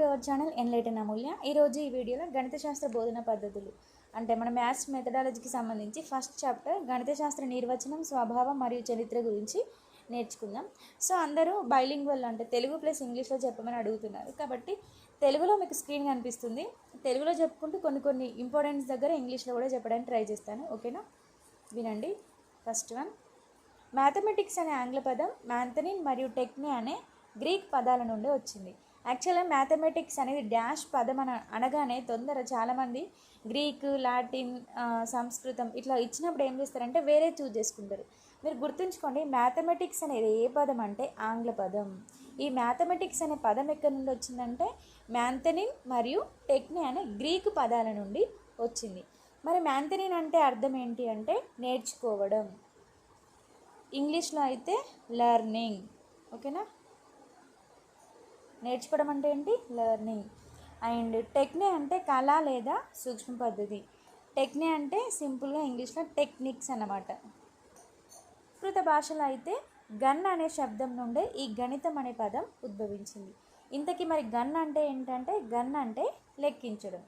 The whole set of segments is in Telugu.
To our channel Enlighten Amulya ఈరోజు ఈ వీడియోలో గణిత శాస్త్ర బోధన పద్ధతులు. అంటే మన మ్యాథ్స్ మెథడాలజీకి సంబంధించి ఫస్ట్ చాప్టర్ గణిత శాస్త్ర నిర్వచనం స్వభావం మరియు చరిత్ర గురించి నేర్చుకుందాం. సో అందరూ బైలింగ్వల్ అంటే తెలుగు ప్లస్ ఇంగ్లీష్లో చెప్పమని అడుగుతున్నారు. కాబట్టి తెలుగులో మీకు స్క్రీన్ కనిపిస్తుంది. తెలుగులో చెప్పుకుంటూ కొన్ని కొన్ని ఇంపార్టెంట్స్ దగ్గర ఇంగ్లీష్లో కూడా చెప్పడానికి ట్రై చేస్తాను. ఓకేనా వినండి. ఫస్ట్ వన్ మ్యాథమెటిక్స్ అనే ఆంగ్ల పదం మ్యాంథనిన్ మరియు టెక్ని అనే గ్రీక్ పదాల నుండి వచ్చింది. యాక్చువల్గా మ్యాథమెటిక్స్ అనేది డాష్ పదం అన అనగానే తొందర చాలామంది గ్రీక్ లాటిన్ సంస్కృతం ఇట్లా ఇచ్చినప్పుడు ఏం చేస్తారంటే వేరే చూజ్ చేసుకుంటారు. మీరు గుర్తుంచుకోండి మ్యాథమెటిక్స్ అనేది ఏ పదం అంటే ఆంగ్ల పదం. ఈ మ్యాథమెటిక్స్ అనే పదం ఎక్కడి నుండి వచ్చిందంటే మ్యాంథనిన్ మరియు టెక్ని అనే గ్రీకు పదాల నుండి వచ్చింది. మరి మ్యాంథనిన్ అంటే అర్థం ఏంటి అంటే నేర్చుకోవడం. ఇంగ్లీష్లో అయితే లెర్నింగ్. ఓకేనా? నేర్చుకోవడం అంటే ఏంటి? లెర్నింగ్. అండ్ టెక్నే అంటే కళ లేదా సూక్ష్మ పద్ధతి. టెక్నే అంటే సింపుల్గా ఇంగ్లీష్లో టెక్నిక్స్ అన్నమాట. సంస్కృత భాషలో అయితే గన్ అనే శబ్దం నుండే ఈ గణితం అనే పదం ఉద్భవించింది. ఇంతకీ మరి గన్ అంటే ఏంటంటే గన్ అంటే లెక్కించడం.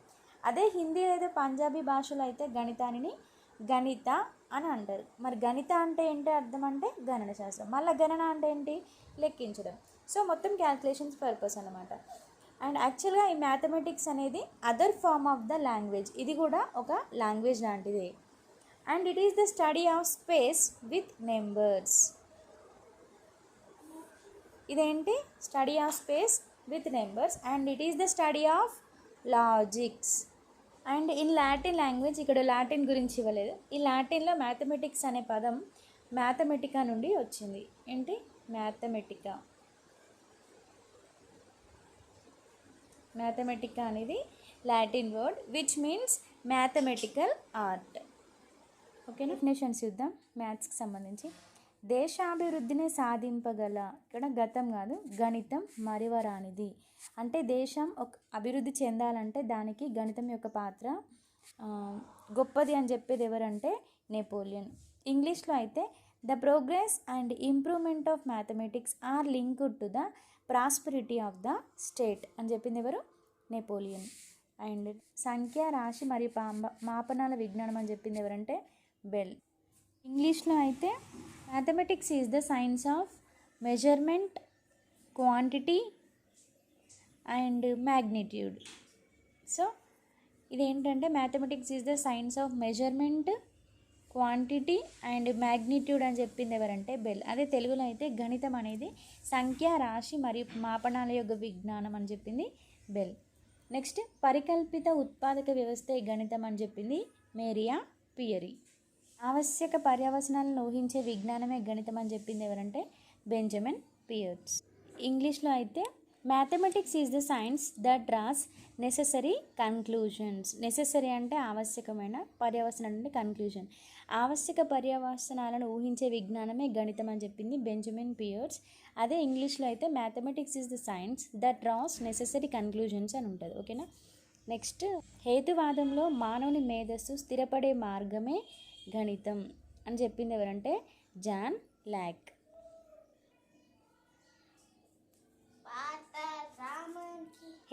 అదే హిందీ లేదా పంజాబీ భాషలో అయితే గణితాన్ని గణిత అని అంటారు. మరి గణిత అంటే ఏంటి అర్థం అంటే గణన శాస్త్రం మళ్ళీ గణన అంటే ఏంటి? లెక్కించడం. సో మొత్తం క్యాల్కులేషన్స్ పర్పస్ అనమాట అండ్ యాక్చువల్గా ఈ మ్యాథమెటిక్స్ అనేది other form of the language ఇది కూడా ఒక లాంగ్వేజ్ లాంటిదే. And it is the study of space with numbers ఇదేంటి? Study of space with numbers and it is the study of logics and in Latin language ఇక్కడ లాటిన్ గురించి ఇవ్వలేదు. ఈ లాటిన్లో మ్యాథమెటిక్స్ అనే పదం మ్యాథమెటికా నుండి వచ్చింది. ఏంటి? మ్యాథమెటికా మ్యాథమెటికా అనేది Latin word which means mathematical art okay definitions చూద్దాం. మ్యాథ్స్కి సంబంధించి. దేశాభివృద్ధిని సాధింపగల ఇక్కడ గతం కాదు గణితం మరివరానిది. అంటే దేశం ఒక అభివృద్ధి చెందాలంటే దానికి గణితం యొక్క పాత్ర గొప్పది అని చెప్పేది ఎవరంటే నెపోలియన్. ఇంగ్లీష్లో అయితే the progress and improvement of mathematics are linked to the prosperity of the state అని చెప్పింది ఎవరు? నెపోలియన్ అండ్ సంఖ్య రాశి మరియు పాంబ మాపనాల విజ్ఞానం అని చెప్పింది ఎవరంటే? బెల్ ఇంగ్లీష్లో అయితే mathematics is the science of measurement quantity and magnitude so ఇదేంటంటే mathematics is the science of measurement quantity and magnitude అని చెప్పింది ఎవరంటే బెల్. అదే తెలుగులో అయితే గణితం అనేది సంఖ్య రాశి మరియు మాపనాల యొక్క విజ్ఞానం అని చెప్పింది బెల్. నెక్స్ట్ పరికల్పిత ఉత్పాదక వ్యవస్థ గణితం అని చెప్పింది మేరియా పియరీ. ఆవశ్యక పర్యవసనాలను ఊహించే విజ్ఞానమే గణితం అని చెప్పింది ఎవరంటే బెంజమిన్ పియర్స్. ఇంగ్లీష్లో అయితే mathematics is the science that draws necessary conclusions necessary అంటే ఆవశ్యకమైన పర్యవసనం అంటే కన్క్లూజన్ ఆవశ్యక పర్యవసనాలను ఊహించే విజ్ఞానమే గణితం అని చెప్పింది బెంజమిన్ పియర్స్. అదే ఇంగ్లీష్లో అయితే mathematics is the science that draws necessary conclusions అని ఉంటుంది. ఓకేనా నెక్స్ట్ హేతువాదంలో మానవుని మేధస్సు స్థిరపడే మార్గమే గణితం అని చెప్పింది ఎవరంటే జాన్ ల్యాక్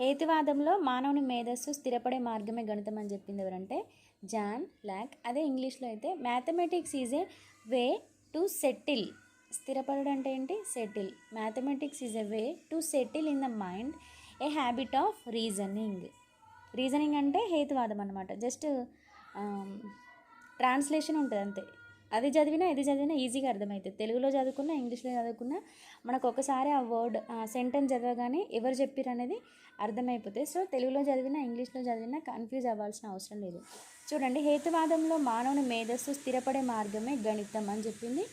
హేతువాదంలో మానవుని మేధస్సు స్థిరపడే మార్గమే గణితం అని చెప్పింది ఎవరంటే జాన్ లాక్. అదే ఇంగ్లీష్లో అయితే mathematics is a way to settle స్థిరపడడం అంటే ఏంటి? Settle mathematics is a way to settle in the mind a habit of reasoning reasoning అంటే హేతువాదం అనమాట జస్ట్ ట్రాన్స్లేషన్ ఉంటుంది అంతే. అది చదివినా ఇది చదివినా ఈజీగా అర్థమవుతుంది. తెలుగులో చదువుకున్నా ఇంగ్లీష్లో చదువుకున్నా మనకు ఒకసారి ఆ వర్డ్ సెంటెన్స్ చదవగానే ఎవరు చెప్పారు అనేది అర్థమైపోతుంది. సో తెలుగులో చదివినా ఇంగ్లీష్లో చదివినా కన్ఫ్యూజ్ అవ్వాల్సిన అవసరం లేదు. చూడండి హేతువాదంలో మానవుని మేధస్సు స్థిరపడే మార్గమే గణితం అని చెప్పింది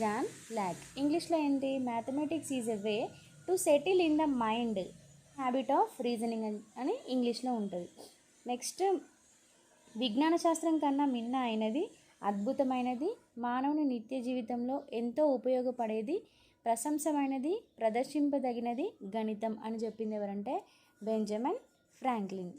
జాన్ లాక్ ఇంగ్లీష్లో ఏంటి? Mathematics is a way to settle in the mind habit of reasoning అని ఇంగ్లీష్లో ఉంటుంది. నెక్స్ట్ విజ్ఞాన శాస్త్రం కన్నా మిన్న అయినది అద్భుతమైనది. మానవుని నిత్య జీవితంలో ఎంతో ఉపయోగపడేది ప్రశంసమైనది ప్రదర్శింపదగినది గణితం అని చెప్పింది ఎవరంటే బెంజమిన్ ఫ్రాంక్లిన్.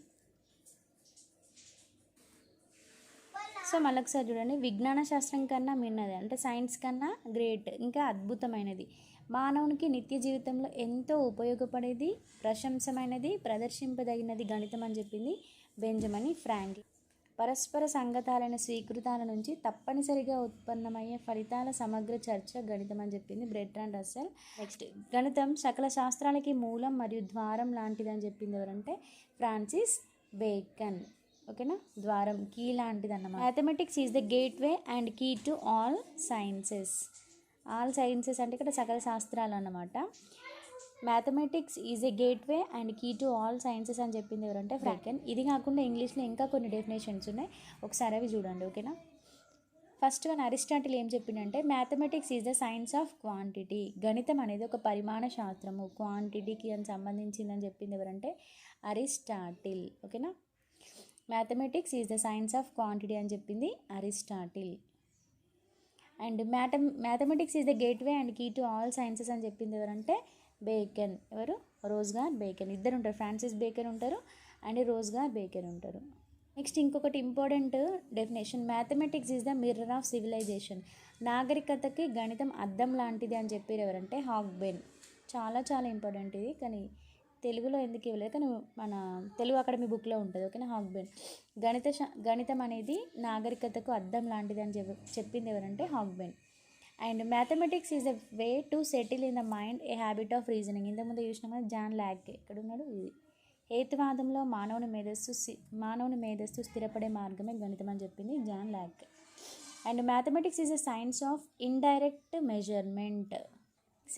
సో మళ్ళొకసారి చూడండి. విజ్ఞాన శాస్త్రం కన్నా మిన్నది అంటే సైన్స్ కన్నా గ్రేట్ ఇంకా అద్భుతమైనది. మానవునికి నిత్య జీవితంలో ఎంతో ఉపయోగపడేది ప్రశంసమైనది ప్రదర్శింపదగినది గణితం అని చెప్పింది బెంజమని ఫ్రాంక్లిన్. పరస్పర సంగతాలైన స్వీకృతాల నుంచి తప్పనిసరిగా ఉత్పన్నమయ్యే ఫలితాల సమగ్ర చర్చ గణితం అని చెప్పింది బ్రెట్రాన్ రస్సెల్. నెక్స్ట్ గణితం సకల శాస్త్రాలకి మూలం మరియు ద్వారం లాంటిది అని చెప్పింది ఎవరంటే ఫ్రాన్సిస్ బేకన్. ఓకేనా? ద్వారం కీ లాంటిది అన్నమాట mathematics is the gateway and key to all sciences. All sciences అంటే ఇక్కడ సకల శాస్త్రాలు అన్నమాట. Mathematics is a gateway and key to all sciences అని చెప్పింది ఎవరంటే ఫ్రాకెన్ ఇది కాకుండా ఇంగ్లీష్లో ఇంకా కొన్ని డెఫినేషన్స్ ఉన్నాయి. ఒకసారి అవి చూడండి ఓకేనా ఫస్ట్ వన్ అరిస్టాటిల్ ఏం చెప్పిండంటే mathematics is the science of quantity గణితం అనేది ఒక పరిమాణ శాస్త్రము క్వాంటిటీకి అని సంబంధించిందని చెప్పింది ఎవరంటే అరిస్టాటిల్ ఓకేనా mathematics is the science of quantity అని చెప్పింది Aristotle and math mathematics is the gateway and key to all sciences అని చెప్పింది ఎవరంటే బేకన్. ఎవరు? Roger Bacon. ఇద్దరు ఉంటారు. ఫ్రాన్సిస్ బేకన్ ఉంటారు అండ్ రోజ్గార్ బేకన్ ఉంటారు. నెక్స్ట్ ఇంకొకటి important definition. Mathematics is the mirror of civilisation. నాగరికతకి గణితం అద్దం లాంటిది అని చెప్పారు ఎవరంటే హాక్బెన్ చాలా చాలా ఇంపార్టెంట్ ఇది. కానీ తెలుగులో ఎందుకు ఇవ్వలేదు? కానీ మన తెలుగు అకాడమీ బుక్లో ఉంటుంది. ఓకేనా? హాక్బెన్ గణిత గణితం అనేది నాగరికతకు అద్దం లాంటిది అని చెప్పింది ఎవరంటే Hogben and mathematics is a way to settle in the mind a habit of reasoning. ఇంతకుముందు చూసినాం కదా జాన్ ల్యాక్ ఎక్కడ ఉన్నాడు ఇది హేతువాదంలో మానవుని మేధస్సు సి- మానవుని మేధస్సు స్థిరపడే మార్గమే గణితం అని చెప్పింది John Locke and mathematics is a science of indirect measurement.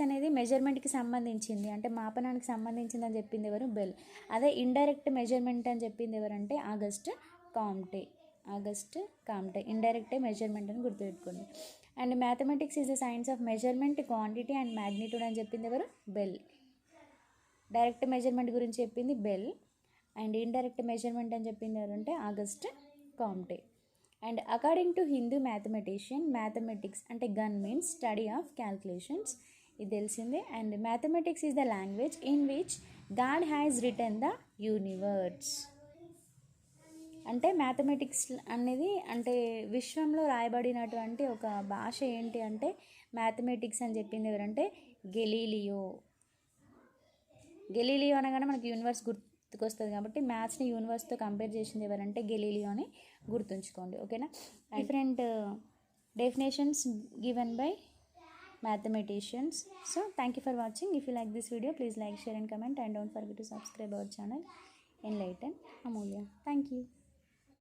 అనేది మెజర్మెంట్కి సంబంధించింది. అంటే మాపనానికి సంబంధించింది అని చెప్పింది ఎవరు? బెల్. అదే ఇండైరెక్ట్ మెజర్మెంట్ అని చెప్పింది ఎవరంటే August Comte August Comte indirect measurement అని గుర్తుపెట్టుకోండి. And mathematics is the science of measurement quantity and magnitude అని చెప్పింది ఎవరు? బెల్. డైరెక్ట్ మెజర్మెంట్ గురించి చెప్పింది బెల్. అండ్ ఇండైరెక్ట్ మెజర్మెంట్ అని చెప్పింది ఎవరంటే? August Comte and according to Hindu mathematician mathematics అంటే గన్ మీన్స్ స్టడీ ఆఫ్ క్యాల్కులేషన్స్. ఇది తెలిసిందే. And mathematics is the language in which God has written the universe. అంటే మ్యాథమెటిక్స్ అనేది అంటే విశ్వంలో రాయబడినటువంటి ఒక భాష ఏంటి అంటే మ్యాథమెటిక్స్ అని చెప్పింది ఎవరంటే గెలీలియో. గెలీలియో అనగానే మనకి యూనివర్స్ గుర్తుకొస్తుంది కాబట్టి మ్యాథ్స్ని యూనివర్స్తో కంపేర్ చేసింది ఎవరంటే గెలీలియోని గుర్తుంచుకోండి ఓకేనా different definitions given by mathematicians so thank you for watching if you like this video please like share and comment and don't forget to subscribe our channel N light and Amulya thank you